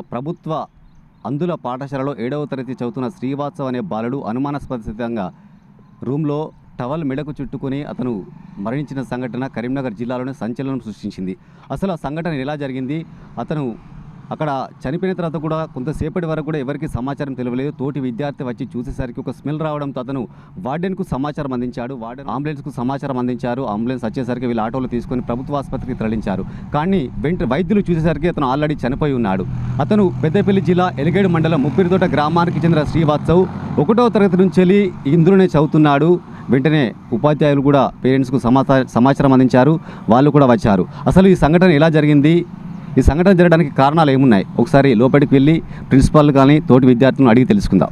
ప్రభుత్వ అందుల పాఠశాలలో ఏడవ తరగతి చదువుతున్న శ్రీవాత్సవ్ అనే బాలుడు అనుమానాస్పదంగా రూమ్లో టవల్ మెడకు చుట్టుకుని అతను మరణించిన సంఘటన కరీంనగర్ జిల్లాలోనే సంచలనం సృష్టించింది. అసలు ఆ సంఘటన ఎలా జరిగింది? అతను అక్కడ చనిపోయిన తర్వాత కూడా కొంతసేపటి వరకు కూడా ఎవరికి సమాచారం తెలియలేదు. తోటి విద్యార్థి వచ్చి చూసేసరికి ఒక స్మెల్ రావడంతో అతను వార్డెన్కు సమాచారం అందించాడు. వార్డెన్ అంబులెన్స్కు సమాచారం అందించారు. అంబులెన్స్ వచ్చేసరికి వీళ్ళు ఆటోలో తీసుకొని ప్రభుత్వ ఆసుపత్రికి తరలించారు. కానీ వెంట వైద్యులు చూసేసరికి అతను ఆల్రెడీ చనిపోయి ఉన్నాడు. అతను పెద్దపల్లి జిల్లా ఎలిగేడు మండలం ముప్పిరితోట గ్రామానికి చెందిన శ్రీవాత్సవ్ ఒకటో తరగతి నుంచి వెళ్ళి ఇందులోనే చదువుతున్నాడు. వెంటనే ఉపాధ్యాయులు కూడా పేరెంట్స్కు సమాచారం అందించారు. వాళ్ళు కూడా వచ్చారు. అసలు ఈ సంఘటన ఎలా జరిగింది? ఈ సంఘటన జరగడానికి కారణాలు ఏమున్నాయి? ఒకసారి లోపలికి వెళ్ళి ప్రిన్సిపాల్ కానీ తోటి విద్యార్థులను అడిగి తెలుసుకుందాం.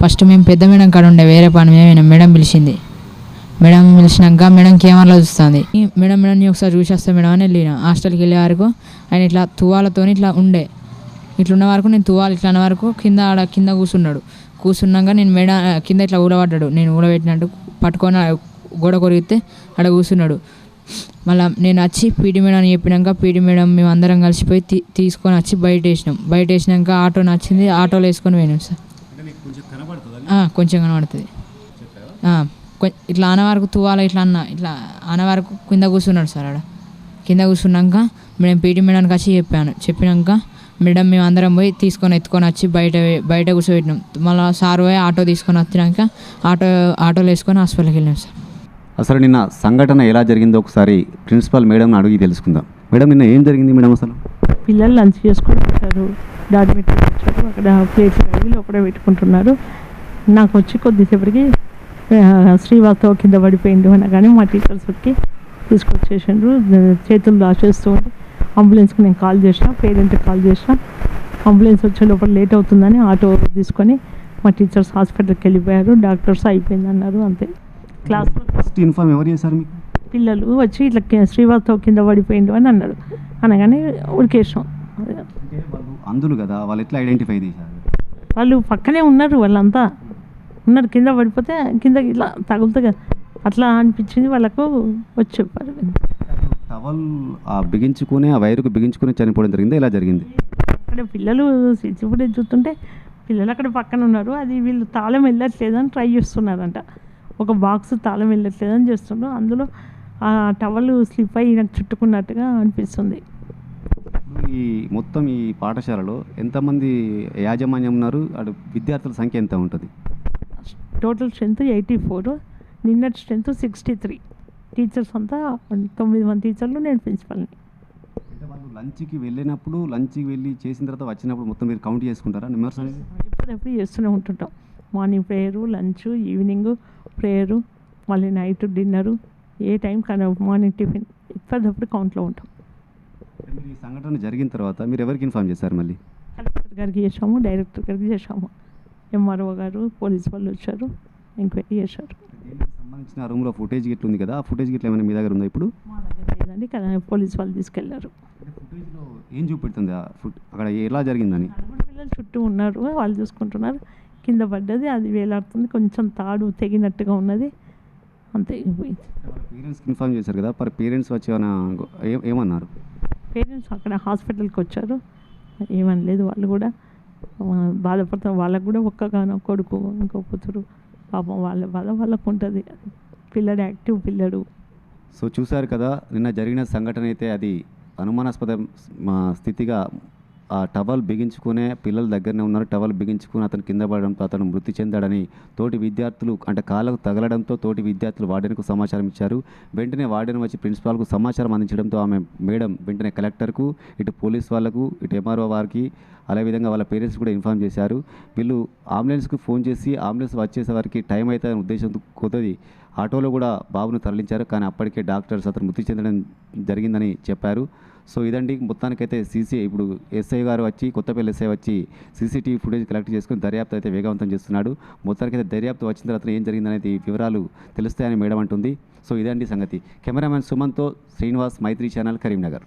ఫస్ట్ మేము పెద్ద మేడం కాడ ఉండే వేరే పని మీద మేడం మేడం పిలిచింది. మేడం పిలిచినాక మేడం కేమర్లో చూస్తుంది. మేడం మేడం నీ ఒకసారి చూసేస్తా మేడం అని వెళ్ళిన. హాస్టల్కి వెళ్ళే వరకు ఆయన ఇట్లా తువాలతో ఇట్లా ఉండే. ఇట్లున్న వరకు నేను తువాలు ఇట్లా అన్న వరకు కింద ఆడ కింద కూర్చున్నాడు కూర్చున్నాక నేను మేడ కింద ఇట్లా ఊడబడ్డాడు. నేను ఊడబెట్టినట్టు పట్టుకొని గోడ కొరిగితే ఆడ కూర్చున్నాడు మళ్ళీ నేను వచ్చి పీడి మేడం అని చెప్పినాక పీడి మేడం మేము అందరం కలిసిపోయి తీ తీసుకొని వచ్చి బయట వేసినాం బయట వేసినాక ఆటో నచ్చింది ఆటోలో వేసుకొని పోయినాం సార్. కొంచెం కనబడుతుంది? ఇట్లా ఆన వరకు తువాల ఇట్లా అన్న ఇట్లా ఆన వరకు కింద కూర్చున్నాడు సార్ ఆడ. కింద కూర్చున్నాక మేము పీటీ మేడానికి వచ్చి చెప్పాను. చెప్పినాక మేడం మేము అందరం పోయి తీసుకొని ఎత్తుకొని వచ్చి బయట బయట కూర్చోబెట్టినాం. మళ్ళీ సార్ పోయి ఆటో తీసుకొని వచ్చినాక ఆటో ఆటోలో వేసుకొని హాస్పిటల్కి వెళ్ళాం సార్. అసలు నిన్న సంఘటన ఎలా జరిగిందో ఒకసారి ప్రిన్సిపాల్ మేడంని అడిగి తెలుసుకుందాం. మేడం నిన్న ఏం జరిగింది మేడం అసలు? పిల్లలు లంచ్ చేసుకొని వచ్చారు. డాడీ పెట్టుకుని వచ్చారు. అక్కడ ప్లేట్స్ కడిగి లోపల పెట్టుకుంటున్నారు. నాకు వచ్చి కొద్దిసేపటికి శ్రీవాస్తవ కింద పడిపోయింది అనగానే మా టీచర్స్ వచ్చి తీసుకొచ్చేసిండ్రు. చేతులు దాచేస్తూ ఉంటే అంబులెన్స్కి నేను కాల్ చేసిన పేరెంట్కి కాల్ చేసిన. అంబులెన్స్ వచ్చే లోపల లేట్ అవుతుందని ఆటో తీసుకొని మా టీచర్స్ హాస్పిటల్కి వెళ్ళిపోయారు. డాక్టర్స్ అయిపోయింది అన్నారు అంతే. క్లాస్లో ఫస్ట్ ఇన్ఫార్మ్ ఎవరు చేశారు మీకు? పిల్లలు వచ్చి ఇట్లా శ్రీవాస్తవ కింద పడిపోయిండు అని అన్నాడు అనగానే వాళ్ళు అందులు కదా వాళ్ళు ఎట్లా ఐడెంటిఫై చేశారు? వాళ్ళు పక్కనే ఉన్నారు వాళ్ళంతా. ఉన్నారు కింద పడిపోతే కింద ఇట్లా తగులుతుంది కదా. అట్లా అనిపించింది వాళ్ళకు వచ్చి చెప్పారు. టవల్ ఆ బిగించుకుని ఆ వైరుకు బిగించుకుని చనిపోవడం జరిగింది? ఇలా జరిగింది? అక్కడ పిల్లలు ఫుటేజ్ చూస్తుంటే పిల్లలు అక్కడ పక్కన ఉన్నారు. అది వీళ్ళు తాళం వెళ్ళట్లేదని ట్రై చేస్తున్నారంట. ఒక బాక్స్ తాళం వెళ్ళట్లేదని చేస్తున్నారు అందులో ఆ టవల్ స్లిప్ అయ్యి నాకు చుట్టుకున్నట్టుగా అనిపిస్తుంది. ఈ మొత్తం ఈ పాఠశాలలో ఎంతమంది యాజమాన్యం ఉన్నారు? అటు విద్యార్థుల సంఖ్య ఎంత ఉంటుంది? టోటల్ స్ట్రెంత్ ఎయిటీ ఫోర్ నిన్నటి స్ట్రెంత్ సిక్స్టీ త్రీ టీచర్స్ అంతా తొమ్మిది మంది టీచర్లు నేను ప్రిన్సిపల్ని వాళ్ళు లంచ్కి వెళ్ళినప్పుడు లంచ్కి వెళ్ళి చేసిన తర్వాత వచ్చినప్పుడు మొత్తం మీరు కౌంట్ చేసుకుంటారా? నెంబర్స్ ఎప్పుడెప్పుడు చేస్తూనే ఉంటుంటాం. Morning prayer lunch evening prayer మళ్ళీ నైట్ డిన్నరు ఏ టైం కానీ మార్నింగ్ టిఫిన్ ఎప్పటికప్పుడు కౌంట్లో ఉంటాం. ఈ సంఘటన జరిగిన తర్వాత మీరు ఎవరికి ఇన్ఫార్మ్ చేశారు మళ్ళీ? కలెక్టర్ గారికి చేసాము డైరెక్టర్ గారికి చేసాము ఎంఆర్ఓ గారు పోలీస్ వాళ్ళు వచ్చారు ఎంక్వైరీ చేశారు. సంబంధించిన రూమ్లో ఫుటేజ్ గిట్ల ఉంది కదా ఆ ఫుటేజ్ గిట్ల ఏమైనా మీ దగ్గర ఉందా ఇప్పుడు? మా దగ్గర లేదండి కదా పోలీస్ వాళ్ళు తీసుకెళ్ళారు. ఫుటేజ్లో ఏం చూపెడుతుంది ఆ ఫుట్ అక్కడ ఎలా జరిగిందని? పిల్లలు చుట్టూ ఉన్నారు వాళ్ళు చూసుకుంటున్నారు. కింద పడ్డది అది వేలాడుతుంది కొంచెం తాడు తెగినట్టుగా ఉన్నది అంతే పేరెంట్స్కి ఇన్ఫార్మ్ చేశారు కదా మరి పేరెంట్స్ వచ్చి ఏమన్నారు? పేరెంట్స్ అక్కడ హాస్పిటల్కి వచ్చారు ఏమనలేదు వాళ్ళు కూడా. బాధపడతాం వాళ్ళకు కూడా ఒక్కగానో కొడుకు ఇంకో కూతురు పాపం వాళ్ళ బాధ వాళ్ళకు ఉంటుంది. పిల్లడు యాక్టివ్ పిల్లడు. సో చూశారు కదా నిన్న జరిగిన సంఘటన అయితే అది అనుమానాస్పద మా స్థితిగా ఆ టవల్ బిగించుకునే పిల్లల దగ్గరనే ఉన్నారు. టవల్ బిగించుకుని అతను కింద పడడంతో అతను మృతి చెందాడని తోటి విద్యార్థులు అంటే కాళ్ళకు తగలడంతో తోటి విద్యార్థులు వార్డెన్కు సమాచారం ఇచ్చారు. వెంటనే వార్డెన్ వచ్చి ప్రిన్సిపాల్కు సమాచారం అందించడంతో ఆమె మేడం వెంటనే కలెక్టర్కు ఇటు పోలీస్ వాళ్ళకు ఇటు ఎంఆర్ఓ వారికి అదేవిధంగా వాళ్ళ పేరెంట్స్ కూడా ఇన్ఫామ్ చేశారు. వీళ్ళు అంబులెన్స్కు ఫోన్ చేసి అంబులెన్స్ వచ్చేసే వారికి టైం అయితే అనే ఉద్దేశంతో కొద్దది ఆటోలో కూడా బాబును తరలించారు. కానీ అప్పటికే డాక్టర్స్ అతను మృతి చెందడం జరిగిందని చెప్పారు. సో ఇదండి మొత్తానికైతే సీసీ ఇప్పుడు ఎస్ఐ గారు వచ్చి కొత్తపల్లి ఎస్ఐ వచ్చి సీసీటీవీ ఫుటేజ్ కలెక్ట్ చేసుకుని దర్యాప్తు అయితే వేగవంతం చేస్తున్నాడు. మొత్తానికైతే దర్యాప్తు వచ్చిన తర్వాత ఏం జరిగిందనేది వివరాలు తెలుస్తాయని మేడం అంటుంది. సో ఇదండి సంగతి. కెమెరామ్యాన్ సుమన్తో శ్రీనివాస్ మైత్రి ఛానల్ కరీంనగర్.